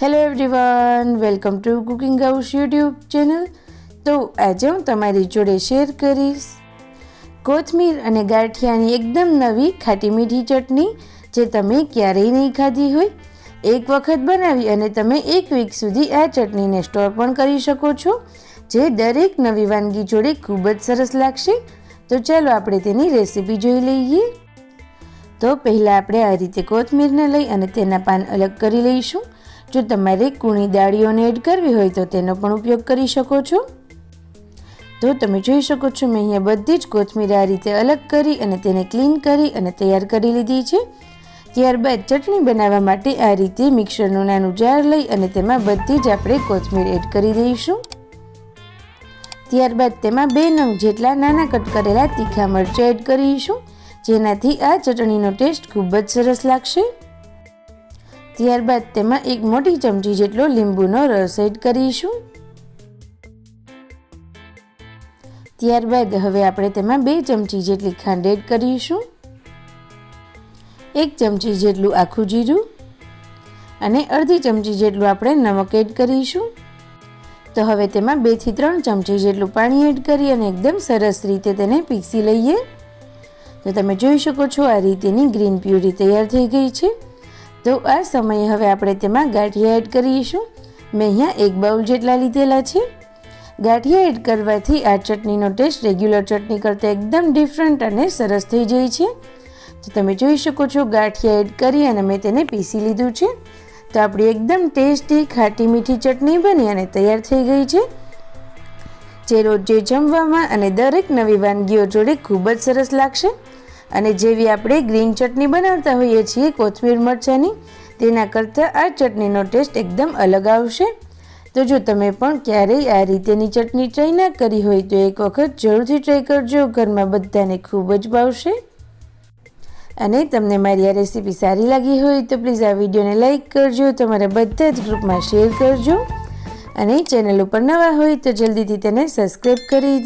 Hello everyone welcome to cooking house YouTube channel તો આજે હું તમારી જોડે શેર કરીશ કોથમીર અને ગાંઠિયાની એકદમ નવી ખાટી મીઠી ચટણી જે તમે ક્યારેય નહીં ખાધી હોય. એક વખત બનાવી અને તમે એક વીક સુધી આ ચટણીને સ્ટોર પણ કરી શકો છો, જે દરેક નવી વાનગી જોડે ખૂબ જ સરસ લાગશે. તો ચાલો આપણે તેની રેસીપી જોઈ લઈએ. તો પહેલાં આપણે આ રીતે કોથમીરને લઈ અને તેના પાન અલગ કરી લઈશું. જો તમારે કૂણી દાળીઓને એડ કરવી હોય તો તેનો પણ ઉપયોગ કરી શકો છો. તો તમે જોઈ શકો છો, મેં અહીંયા બધી જ કોથમીર આ રીતે અલગ કરી અને તેને ક્લીન કરી અને તૈયાર કરી લીધી છે. ત્યારબાદ ચટણી બનાવવા માટે આ રીતે મિક્સરનું નાનું જાર લઈ અને તેમાં બધી જ આપણે કોથમીર એડ કરી દઈશું. ત્યારબાદ તેમાં બે નંગ જેટલા નાના કટ કરેલા તીખા મરચાં એડ કરીશું, જેનાથી આ ચટણીનો ટેસ્ટ ખૂબ જ સરસ લાગશે. ત્યારબાદ તેમાં એક મોટી ચમચી જેટલો લીંબુનો રસ એડ કરીશું. ત્યારબાદ હવે આપણે તેમાં બે ચમચી જેટલી ખાંડ એડ કરીશું. એક ચમચી જેટલું આખું જીરું અને અડધી ચમચી જેટલું આપણે નમક એડ કરીશું. તો હવે તેમાં બેથી ત્રણ ચમચી જેટલું પાણી એડ કરી અને એકદમ સરસ રીતે તેને પીસી લઈએ. તો તમે જોઈ શકો છો આ રીતેની ગ્રીન પ્યુરી તૈયાર થઈ ગઈ છે. તો આ સમયે હવે આપણે તેમાં ગાંઠિયા એડ કરીશું. મેં અહીંયા એક બાઉલ જેટલા લીધેલા છે. ગાંઠિયા એડ કરવાથી આ ચટણીનો ટેસ્ટ રેગ્યુલર ચટણી કરતાં એકદમ ડિફરન્ટ અને સરસ થઈ જાય છે. તો તમે જોઈ શકો છો ગાંઠિયા એડ કરી અને મેં તેને પીસી લીધું છે. તો આપણી એકદમ ટેસ્ટી ખાટી મીઠી ચટણી બની અને તૈયાર થઈ ગઈ છે. જે રોજ જમવામાં અને દરેક નવી વાનગીઓ જોડે ખૂબ જ સરસ લાગશે. અને જેવી આપણે ગ્રીન ચટણી બનાવતા હોઈએ છીએ, કોથમીર મરચાંની, તેના કરતાં આ ચટણીનો ટેસ્ટ એકદમ અલગ આવશે. તો જો તમે પણ ક્યારેય આ રીતેની ચટણી ટ્રાય ના કરી હોય, તો એક વખત જરૂરથી ટ્રાય કરજો. ઘરમાં બધાને ખૂબ જ ભાવશે. અને તમને મારી આ રેસીપી સારી લાગી હોય, તો પ્લીઝ આ વિડીયોને લાઇક કરજો, તમારા બધા જ ગ્રુપમાં શેર કરજો. અને ચેનલ ઉપર નવા હોય, તો જલ્દીથી તેને સબસ્ક્રાઈબ કરી દો.